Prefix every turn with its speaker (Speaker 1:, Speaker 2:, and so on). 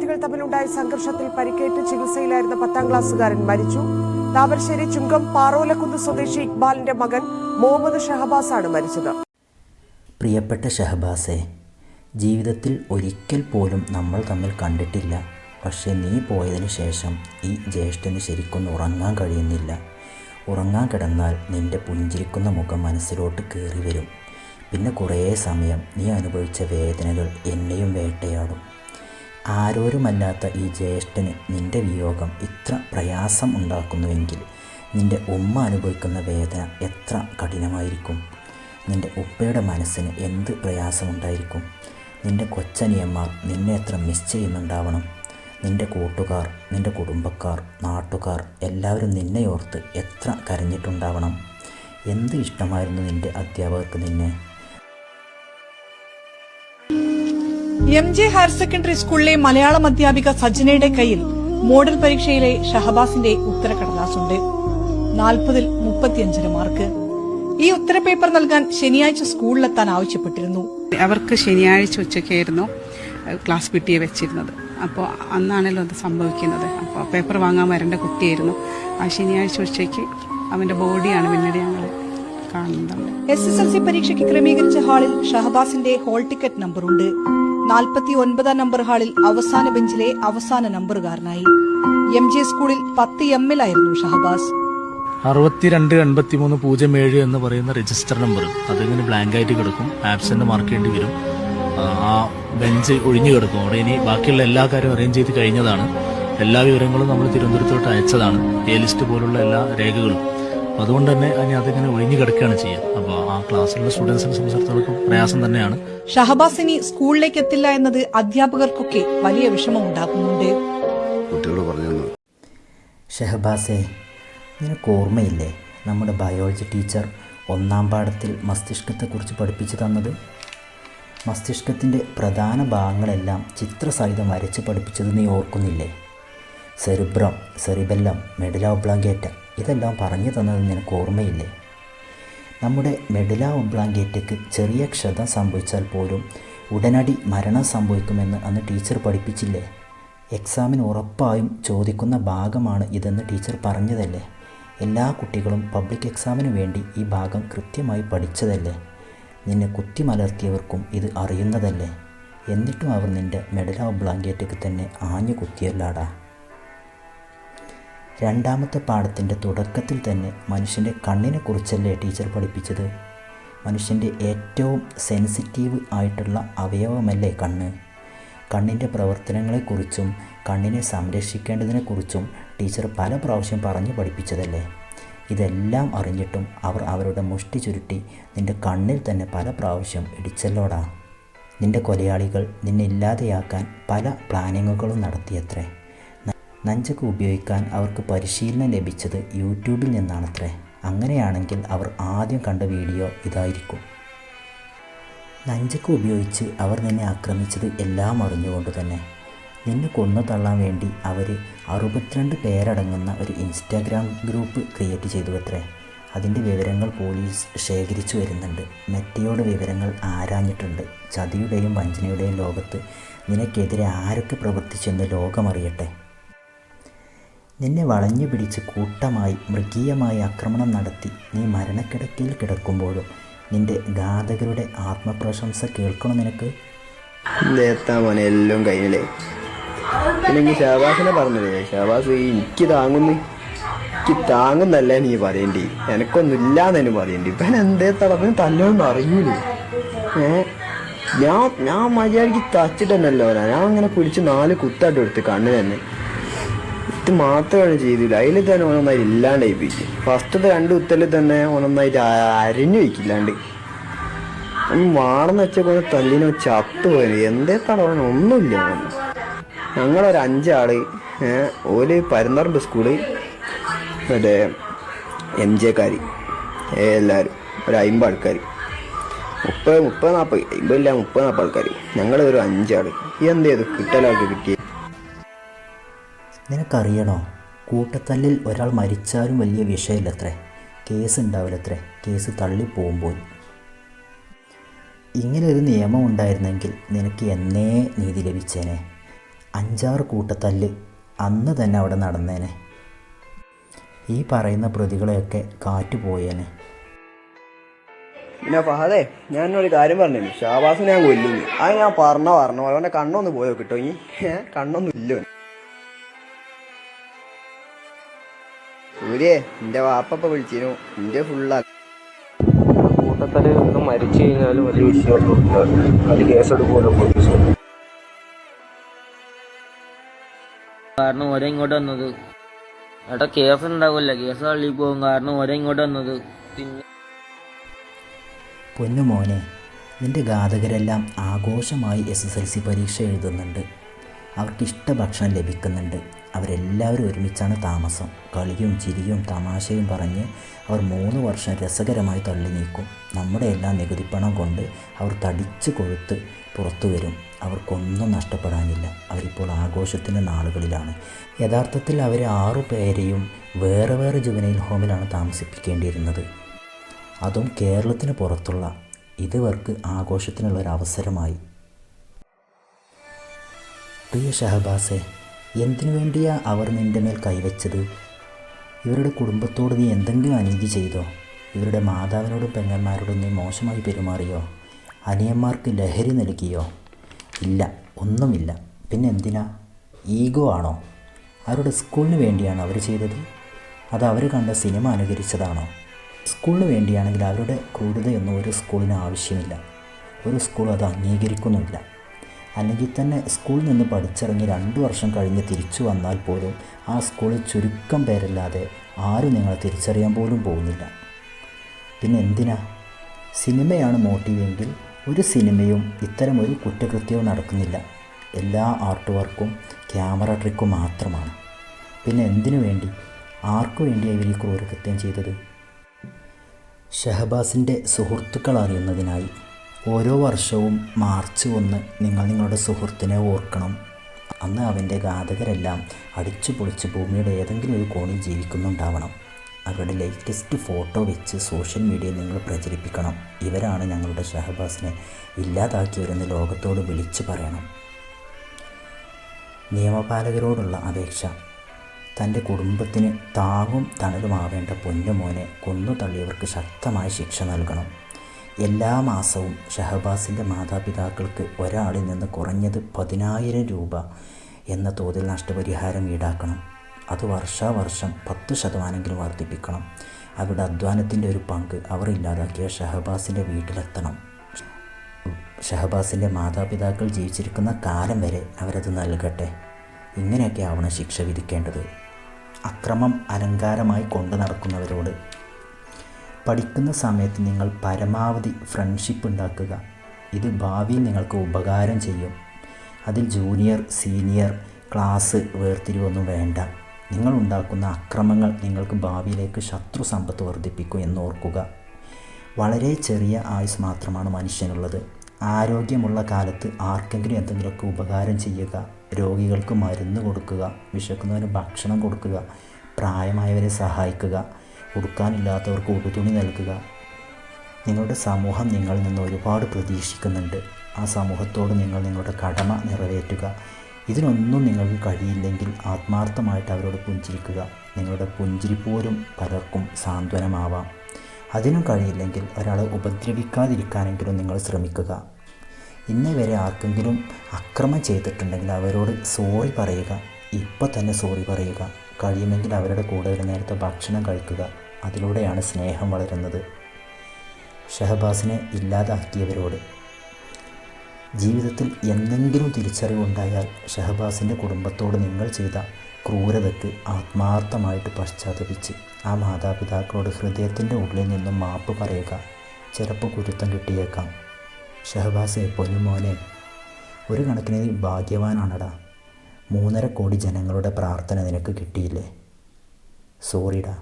Speaker 1: വിദ്യാർത്ഥികൾ തമ്മിലുണ്ടായ സംഘർഷത്തിൽ പരിക്കേറ്റ് ചികിത്സയിലായിരുന്ന പത്താം ക്ലാസ്സുകാരൻ മരിച്ചു. താമരശ്ശേരി ചുങ്കം പാറോലക്കുന്ന് സ്വദേശി ഇക്ബാലിന്റെ മകൻ മുഹമ്മദ് ഷഹബാസ് ആണ് മരിച്ചത്.
Speaker 2: പ്രിയപ്പെട്ട ഷഹബാസെ ജീവിതത്തിൽ ഒരിക്കൽ പോലും നമ്മൾ തമ്മിൽ കണ്ടിട്ടില്ല. പക്ഷേ നീ പോയതിനു ശേഷം ഈ ജ്യേഷ്ഠന് ശരിക്കും ഉറങ്ങാൻ കഴിയുന്നില്ല. ഉറങ്ങാൻ കിടന്നാൽ നിന്റെ പുഞ്ചിരിക്കുന്ന മുഖം മനസ്സിലോട്ട് കയറി വരും പിന്നെ കുറേ സമയം നീ അനുഭവിച്ച വേദനകൾ എന്നെയും വേട്ടയാടും. ആരോരുമല്ലാത്ത ഈ ജ്യേഷ്ഠന് നിന്റെ വിയോഗം ഇത്ര പ്രയാസം ഉണ്ടാക്കുന്നുവെങ്കിൽ നിന്റെ ഉമ്മ അനുഭവിക്കുന്ന വേദന എത്ര കഠിനമായിരിക്കും? നിന്റെ ഉപ്പയുടെ മനസ്സിന് എന്ത് പ്രയാസമുണ്ടായിരിക്കും? നിന്റെ കൊച്ചനിയന്മാർ നിന്നെ എത്ര മിസ് ചെയ്യുന്നുണ്ടാവണം? നിന്റെ കൂട്ടുകാർ നിന്റെ കുടുംബക്കാർ നാട്ടുകാർ എല്ലാവരും നിന്നെ ഓർത്ത് എത്ര കരഞ്ഞിട്ടുണ്ടാവണം? എന്ത് ഇഷ്ടമായിരുന്നു നിന്റെ അധ്യാപകർക്ക് നിന്നെ?
Speaker 3: എം ജെ ഹയർ സെക്കൻഡറി സ്കൂളിലെ മലയാളം അധ്യാപിക സജ്ജനയുടെ കയ്യിൽ മോഡൽ പരീക്ഷയിലെ ഷഹബാസിന്റെ ഉത്തരക്കടലാസുണ്ട് നാൽപ്പതിൽ മുപ്പത്തിയഞ്ചിന് മാർക്ക്. ഈ ഉത്തരപേപ്പർ നൽകാൻ ശനിയാഴ്ച സ്കൂളിലെത്താൻ ആവശ്യപ്പെട്ടിരുന്നു.
Speaker 4: അവർക്ക് ശനിയാഴ്ച ഉച്ചയ്ക്കായിരുന്നു ക്ലാസ് പിട്ടിയെ വെച്ചിരുന്നത്. അപ്പോൾ അന്നാണല്ലോ അത് സംഭവിക്കുന്നത്. അപ്പോൾ പേപ്പർ വാങ്ങാൻ വരേണ്ട കുട്ടിയായിരുന്നു. ആ ശനിയാഴ്ച ഉച്ചയ്ക്ക് അവന്റെ ബോഡിയാണ് പിന്നീട് ഞങ്ങൾ കാണുന്നത്.
Speaker 3: എസ് എസ് എൽ സി പരീക്ഷയ്ക്ക് ക്രമീകരിച്ച ഹാളിൽ ഷഹബാസിന്റെ ഹോൾ ടിക്കറ്റ് നമ്പറുണ്ട്. നാൽപ്പത്തി ഒൻപതാം നമ്പർ ഹാളിൽ അവസാന ബെഞ്ചിലെ അവസാന നമ്പറുകാരനായി. എം ജെ സ്കൂളിൽ പത്ത് എമ്മിലായിരുന്നു ഷഹബാസ്.
Speaker 5: അറുപത്തിരണ്ട് എൺപത്തി മൂന്ന് പൂജ്യം ഏഴ് എന്ന് പറയുന്ന രജിസ്റ്റർ നമ്പർ അതിങ്ങനെ ബ്ലാങ്ക് ആയിട്ട് കിടക്കും. ആബ്സെന്റ് മാർക്ക് ചെയ്യേണ്ടി വരും. ആ ബെഞ്ച് ഒഴിഞ്ഞു കിടക്കും. അവിടെ ഇനി ബാക്കിയുള്ള എല്ലാ കാര്യവും അറേഞ്ച് ചെയ്ത് കഴിഞ്ഞതാണ്. എല്ലാ വിവരങ്ങളും നമ്മൾ തിരുവനന്തപുരത്തോട്ട് അയച്ചതാണ്. എ ലിസ്റ്റ് പോലുള്ള എല്ലാ രേഖകളും. അതുകൊണ്ട് തന്നെ ഇനി അതിങ്ങനെ ഒഴിഞ്ഞു കിടക്കുകയാണ് ചെയ്യുക. അപ്പോൾ ആ ക്ലാസ്സിലുള്ള സ്റ്റുഡൻസിനെ സംബന്ധിച്ചിടത്തോളം പ്രയാസം തന്നെയാണ്.
Speaker 3: ഷഹബാസ് ഇനി സ്കൂളിലേക്ക് എത്തില്ല എന്നത് അധ്യാപകർക്കൊക്കെ വലിയ വിഷമം ഉണ്ടാക്കുന്നുണ്ട്
Speaker 6: കുട്ടികൾ പറഞ്ഞു
Speaker 2: ഷഹബാസെ നിനക്ക് ഓർമ്മയില്ലേ നമ്മുടെ ബയോളജി ടീച്ചർ ഒന്നാം പാഠത്തിൽ മസ്തിഷ്കത്തെക്കുറിച്ച് പഠിപ്പിച്ചു തന്നത്? മസ്തിഷ്കത്തിന്റെ പ്രധാന ഭാഗങ്ങളെല്ലാം ചിത്രസഹിതം വരച്ച് പഠിപ്പിച്ചത് നീ ഓർക്കുന്നില്ലേ? സെറിബ്രം സെറിബെല്ലം മെഡുല ഒബ്ലാങ്കേറ്റ ഇതെല്ലാം പറഞ്ഞു തന്നത് നിനക്ക് ഓർമ്മയില്ലേ? നമ്മുടെ മെഡുല ഒബ്ലാങ്കേറ്റയ്ക്ക് ചെറിയ ക്ഷതം സംഭവിച്ചാൽ പോലും ഉടനടി മരണം സംഭവിക്കുമെന്ന് അന്ന് ടീച്ചർ പഠിപ്പിച്ചില്ലേ? എക്സാമിന് ഉറപ്പായും ചോദിക്കുന്ന ഭാഗമാണ് ഇതെന്ന് ടീച്ചർ പറഞ്ഞതല്ലേ? എല്ലാ കുട്ടികളും പബ്ലിക് എക്സാമിന് വേണ്ടി ഈ ഭാഗം കൃത്യമായി പഠിച്ചതല്ലേ? നിന്നെ കുത്തിമലർത്തിയവർക്കും ഇത് അറിയുന്നതല്ലേ? എന്നിട്ടും അവർ നിന്റെ മെഡല ബ്ലാങ്കേറ്റയ്ക്ക് തന്നെ ആഞ്ഞു കുത്തിയല്ലാടാ? രണ്ടാമത്തെ പാഠത്തിന്റെ തുടക്കത്തിൽ തന്നെ മനുഷ്യന്റെ കണ്ണിനെ കുറിച്ചല്ലേ ടീച്ചർ പഠിപ്പിച്ചത്? മനുഷ്യന്റെ ഏറ്റവും സെൻസിറ്റീവ് ആയിട്ടുള്ള അവയവമല്ലേ കണ്ണ്? കണ്ണിന്റെ പ്രവർത്തനങ്ങളെക്കുറിച്ചും കണ്ണിനെ സംരക്ഷിക്കേണ്ടതിനെക്കുറിച്ചും ടീച്ചർ പല പ്രാവശ്യം പറഞ്ഞ് പഠിപ്പിച്ചതല്ലേ? ഇതെല്ലാം അറിഞ്ഞിട്ടും അവർ അവരുടെ മുഷ്ടി ചുരുട്ടി നിന്റെ കണ്ണിൽ തന്നെ പല പ്രാവശ്യം ഇടിച്ചല്ലോടാ. നിന്റെ കൊലയാളികൾ നിന്നെ ഇല്ലാതെയാക്കാൻ പല പ്ലാനിങ്ങുകളും നടത്തിയത്രേ. നഞ്ചക്ക് ഉപയോഗിക്കാൻ അവർക്ക് പരിശീലനം ലഭിച്ചത് യൂട്യൂബിൽ നിന്നാണത്രേ. അങ്ങനെയാണെങ്കിൽ അവർ ആദ്യം കണ്ട വീഡിയോ ഇതായിരിക്കും. നഞ്ചക്ക് ഉപയോഗിച്ച് അവർ നിന്നെ ആക്രമിച്ചത് എല്ലാം അറിഞ്ഞുകൊണ്ട് തന്നെ. നിന്നെ കൊന്നു തള്ളാൻ വേണ്ടി അവർ അറുപത്തിരണ്ട് പേരടങ്ങുന്ന ഒരു ഇൻസ്റ്റാഗ്രാം ഗ്രൂപ്പ് ക്രിയേറ്റ് ചെയ്തു അത്രേ അതിന്റെ വിവരങ്ങൾ പോലീസ് ശേഖരിച്ചു വരുന്നുണ്ട്. മെറ്റയോട് വിവരങ്ങൾ ആരാഞ്ഞിട്ടുണ്ട്. ചതിയുടെയും വഞ്ചനയുടെയും ലോകത്ത് നിനക്കെതിരെ ആരൊക്കെ പ്രവർത്തിച്ചെന്ന് ലോകമറിയട്ടെ. നിന്നെ വളഞ്ഞു പിടിച്ച് കൂട്ടമായി മൃഗീയമായ ആക്രമണം നടത്തി നീ മരണക്കിടക്കയിൽ കിടക്കുമ്പോഴും നിന്റെ ഘാതകരുടെ ആത്മപ്രശംസ കേൾക്കണം നിനക്ക്?
Speaker 7: എത്താ മോനെ എല്ലാം കഴിഞ്ഞില്ലേ പിന്നെ ഷാബാസിനെ പറഞ്ഞില്ലേ? ഷാബാസ് എനിക്ക് താങ്ങുന്നു. എനിക്ക് താങ്ങുന്നല്ല നീ പറയേണ്ടി. എനക്കൊന്നും ഇല്ലാന്ന് പറയേണ്ടി. ഇപ്പൊ എന്തേ തളർന്ന് തല്ലൊന്നും അറിയൂലേ? ഏ? ഞാൻ ഞാൻ മര്യാദയ്ക്ക് തച്ചിട്ട് തന്നെയല്ലോ ഞാൻ അങ്ങനെ പിടിച്ച് നാല് കുത്തായിട്ട് എടുത്ത് കണ്ണിന് തന്നെ ഇത് മാത്രമാണ് ചെയ്തില്ല അതിൽ തന്നെ ഓനൊന്നായി ഇല്ലാണ്ടായി പോയി ഫസ്റ്റത്തെ രണ്ട് കുത്തലിൽ തന്നെ ഓനൊന്നായിട്ട് അരിഞ്ഞു വയ്ക്കില്ലാണ്ട്. വാണെന്ന് വെച്ചപ്പോൾ തല്ലിനെ ചത്തു പോയി എന്തേ തടവണ ഒന്നുമില്ല. ഞങ്ങളൊരു അഞ്ചാൾ ഓൽ പരുന്നറുണ്ട് സ്കൂൾ മറ്റേ എം ജെക്കാര് എല്ലാവരും ഒരു അമ്പത് ആൾക്കാർ മുപ്പത് മുപ്പത് നാൽപ്പത് അമ്പതില്ല മുപ്പത് നാൽപ്പത് ആൾക്കാർ ഞങ്ങൾ ഒരു അഞ്ചാൾ എന്തേത് കിട്ടലാൾക്ക് കിട്ടിയ.
Speaker 2: നിനക്കറിയണോ? കൂട്ടത്തല്ലിൽ ഒരാൾ മരിച്ചാലും വലിയ വിഷയമില്ലത്രേ. കേസ് ഉണ്ടാവില്ലത്രേ. കേസ് തള്ളിപ്പോകുമ്പോൾ ഇങ്ങനെ ഒരു നിയമം ഉണ്ടായിരുന്നെങ്കിൽ നിനക്ക് എന്നേ നീതി ലഭിച്ചേനെ. അഞ്ചാറ് കൂട്ടത്തല്ല് അന്ന് തന്നെ അവിടെ നടന്നേനെ. ഈ പറയുന്ന പ്രതികളെയൊക്കെ കാറ്റു പോയേനെ.
Speaker 7: പിന്നെ ഞാൻ ഒരു കാര്യം പറഞ്ഞു ഷാബാസിനെ ഞാൻ കൊല്ലുന്നു. അത് ഞാൻ പറഞ്ഞ പറഞ്ഞു അവന്റെ കണ്ണൊന്ന് പോയോ കിട്ടോ കണ്ണൊന്നും ഇല്ല ഓന്. സൂര്യേ വാപ്പപ്പ വാപ്പ വിളിച്ചിരുന്നു എന്റെ ഫുള്ളാ
Speaker 8: കൂട്ടത്തിൽ ഒന്ന് മരിച്ചു കഴിഞ്ഞാലും വലിയ വിഷയമൊന്നും അത് കേസെടുക്കുമല്ലോ പോലീസ്
Speaker 9: കാരണം ഒരേ ഇങ്ങോട്ട് വന്നത്. എടാ കേസ് ഉണ്ടാവില്ല. കേസ് തള്ളി പോകും. കാരണം ഒരേ ഇങ്ങോട്ട് വന്നത്. പിന്നെ
Speaker 2: പൊന്നു മോനെ നിന്റെ ഘാതകരെല്ലാം ആഘോഷമായി എസ് എസ് എൽ സി പരീക്ഷ എഴുതുന്നുണ്ട്. അവർക്കിഷ്ട ഭക്ഷണം ലഭിക്കുന്നുണ്ട്. അവരെല്ലാവരും ഒരുമിച്ചാണ് താമസം. കളിയും ചിരിയും തമാശയും പറഞ്ഞ് അവർ മൂന്ന് വർഷം രസകരമായി തള്ളി നീക്കും. നമ്മുടെ എല്ലാ നികുതിപ്പണം കൊണ്ട് അവർ തടിച്ചു കൊഴുത്ത് പുറത്തു വരും. അവർക്കൊന്നും നഷ്ടപ്പെടാനില്ല. അവരിപ്പോൾ ആഘോഷത്തിന്റെ നാളുകളിലാണ്. യഥാർത്ഥത്തിൽ അവർ ആറു പേരെയും വേറെ വേറെ ജുവനൈൽ ഹോമിലാണ് താമസിപ്പിക്കേണ്ടിയിരുന്നത്. അതും കേരളത്തിന് പുറത്തുള്ള. ഇതുവർക്ക് ആഘോഷത്തിനുള്ള ഒരു അവസരമായി. പ്രിയ ഷഹബാസെ എന്തിനു വേണ്ടിയാ അവർ നിന്റെ മേൽ കൈവച്ചത്? ഇവരുടെ കുടുംബത്തോട് നീ എന്തെങ്കിലും അനീതി ചെയ്തോ? ഇവരുടെ മാതാവിനോടും പെങ്ങന്മാരോടും നീ മോശമായി പെരുമാറിയോ? അനിയന്മാർക്ക് ലഹരി നൽകിയോ? ഇല്ല ഒന്നുമില്ല. പിന്നെ എന്തിനാ? ഈഗോ ആണോ? അവരുടെ സ്കൂളിന് വേണ്ടിയാണ് അവർ ചെയ്തത്? അത് അവർ കണ്ട സിനിമ അനുകരിച്ചതാണോ? സ്കൂളിന് വേണ്ടിയാണെങ്കിൽ അവരുടെ ക്രൂരതയൊന്നും ഒരു സ്കൂളിന് ആവശ്യമില്ല. ഒരു സ്കൂൾ അത് അംഗീകരിക്കുന്നുമില്ല. അല്ലെങ്കിൽ തന്നെ സ്കൂളിൽ നിന്ന് പഠിച്ചിറങ്ങി രണ്ട് വർഷം കഴിഞ്ഞ് തിരിച്ചു വന്നാൽ പോലും ആ സ്കൂളിൽ ചുരുക്കം പേരല്ലാതെ ആരും നിങ്ങളെ തിരിച്ചറിയാൻ പോലും പോകുന്നില്ല. പിന്നെ എന്തിനാ? സിനിമയാണ് മോട്ടീവെങ്കിൽ ഒരു സിനിമയും ഇത്തരം ഒരു കുറ്റകൃത്യവും നടക്കുന്നില്ല. എല്ലാ ആർട്ട് വർക്കും ക്യാമറ ട്രിക്കും മാത്രമാണ്. പിന്നെ എന്തിനു വേണ്ടി? ആർക്കു വേണ്ടിയാണ് ഇവർ ഈ ക്രൂരകൃത്യം ചെയ്തത്? ഷഹബാസിന്റെ സുഹൃത്തുക്കൾ അറിയുന്നതിനായി ഓരോ വർഷവും മാർച്ച് ഒന്ന് നിങ്ങൾ നിങ്ങളുടെ സുഹൃത്തിനെ ഓർക്കണം. അന്ന് അവന്റെ ഘാതകരെല്ലാം അടിച്ചു പൊളിച്ച് ഭൂമിയുടെ ഏതെങ്കിലും ഒരു കോണിൽ ജീവിക്കുന്നുണ്ടാവണം. അവരുടെ ലേറ്റസ്റ്റ് ഫോട്ടോ വെച്ച് സോഷ്യൽ മീഡിയയിൽ നിങ്ങൾ പ്രചരിപ്പിക്കണം. ഇവരാണ് ഞങ്ങളുടെ ഷഹബാസിനെ ഇല്ലാതാക്കിയവരെന്ന് ലോകത്തോട് വിളിച്ചു പറയണം. നിയമപാലകരോടുള്ള അപേക്ഷ. തന്റെ കുടുംബത്തിന് താവും തണലുമാവേണ്ട പൊന്നുമോനെ കൊന്നു തള്ളിയവർക്ക് ശക്തമായ ശിക്ഷ നൽകണം. എല്ലാ മാസവും ഷഹബാസിന്റെ മാതാപിതാക്കൾക്ക് ഒരാളിൽ നിന്ന് കുറഞ്ഞത് പതിനായിരം രൂപ എന്ന തോതിൽ നഷ്ടപരിഹാരം ഈടാക്കണം. അത് വർഷാവർഷം പത്ത് ശതമാനമെങ്കിലും വർദ്ധിപ്പിക്കണം. അവരുടെ അധ്വാനത്തിന്റെ ഒരു പങ്ക് അവർ ഇല്ലാതാക്കിയ ഷഹബാസിന്റെ വീട്ടിലെത്തണം. ഷഹബാസിന്റെ മാതാപിതാക്കൾ ജീവിച്ചിരിക്കുന്ന കാലം വരെ അവരത് നൽകട്ടെ. ഇങ്ങനെയൊക്കെ ആവണം ശിക്ഷ വിധിക്കേണ്ടത്. അക്രമം അലങ്കാരമായി കൊണ്ടു നടക്കുന്നവരോട് പഠിക്കുന്ന സമയത്ത് നിങ്ങൾ പരമാവധി ഫ്രണ്ട്ഷിപ്പ് ഉണ്ടാക്കുക. ഇത് ഭാവിയിൽ നിങ്ങൾക്ക് ഉപകാരം ചെയ്യും. അതിൽ ജൂനിയർ സീനിയർ ക്ലാസ് വേർതിരിവൊന്നും വേണ്ട. നിങ്ങൾ ഉണ്ടാക്കുന്ന അക്രമങ്ങൾ നിങ്ങൾക്ക് ഭാവിയിലേക്ക് ശത്രു സമ്പത്ത് വർദ്ധിപ്പിക്കും എന്നോർക്കുക വളരെ ചെറിയ ആയുസ് മാത്രമാണ് മനുഷ്യനുള്ളത്. ആരോഗ്യമുള്ള കാലത്ത് ആർക്കെങ്കിലും എന്തെങ്കിലുമൊക്കെ ഉപകാരം ചെയ്യുക രോഗികൾക്ക് മരുന്ന് കൊടുക്കുക വിശക്കുന്നവന് ഭക്ഷണം കൊടുക്കുക പ്രായമായവരെ സഹായിക്കുക ഉടുക്കാനില്ലാത്തവർക്ക് ഉടുതുണി നൽകുക. നിങ്ങളുടെ സമൂഹം നിങ്ങളിൽ നിന്ന് ഒരുപാട് പ്രതീക്ഷിക്കുന്നുണ്ട്. ആ സമൂഹത്തോട് നിങ്ങൾ നിങ്ങളുടെ കടമ നിറവേറ്റുക. ഇതിനൊന്നും നിങ്ങൾക്ക് കഴിയില്ലെങ്കിൽ ആത്മാർത്ഥമായിട്ട് അവരോട് പുഞ്ചിരിക്കുക. നിങ്ങളുടെ പുഞ്ചിരി പോലും പലർക്കും സാന്ത്വനമാവാം. അതിനും കഴിയില്ലെങ്കിൽ ഒരാളെ ഉപദ്രവിക്കാതിരിക്കാനെങ്കിലും നിങ്ങൾ ശ്രമിക്കുക. ഇന്നേ വരെ ആർക്കെങ്കിലും അക്രമം ചെയ്തിട്ടുണ്ടെങ്കിൽ അവരോട് സോറി പറയുക. ഇപ്പം തന്നെ സോറി പറയുക. കഴിയുമെങ്കിൽ അവരുടെ കൂടെ ഒരു നേരത്തെ ഭക്ഷണം കഴിക്കുക. അതിലൂടെയാണ് സ്നേഹം വളരുന്നത്. ഷഹബാസിനെ ഇല്ലാതാക്കിയവരോട്. ജീവിതത്തിൽ എന്തെങ്കിലും തിരിച്ചറിവുണ്ടായാൽ ഷഹബാസിന്റെ കുടുംബത്തോട് നിങ്ങൾ ചെയ്ത ക്രൂരതയ്ക്ക് ആത്മാർത്ഥമായിട്ട് പശ്ചാത്തപിച്ച് ആ മാതാപിതാക്കളോട് ഹൃദയത്തിന്റെ ഉള്ളിൽ നിന്നും മാപ്പ് പറയുക. ചിലപ്പോൾ കുരുത്തം കിട്ടിയേക്കാം. ഷഹബാസെ പൊന്നുമോനെ ഒരു കണക്കിന് ഭാഗ്യവാനാണടാ. മൂന്നര കോടി ജനങ്ങളുടെ പ്രാർത്ഥന നിനക്ക് കിട്ടിയില്ലേ? സോറിടാ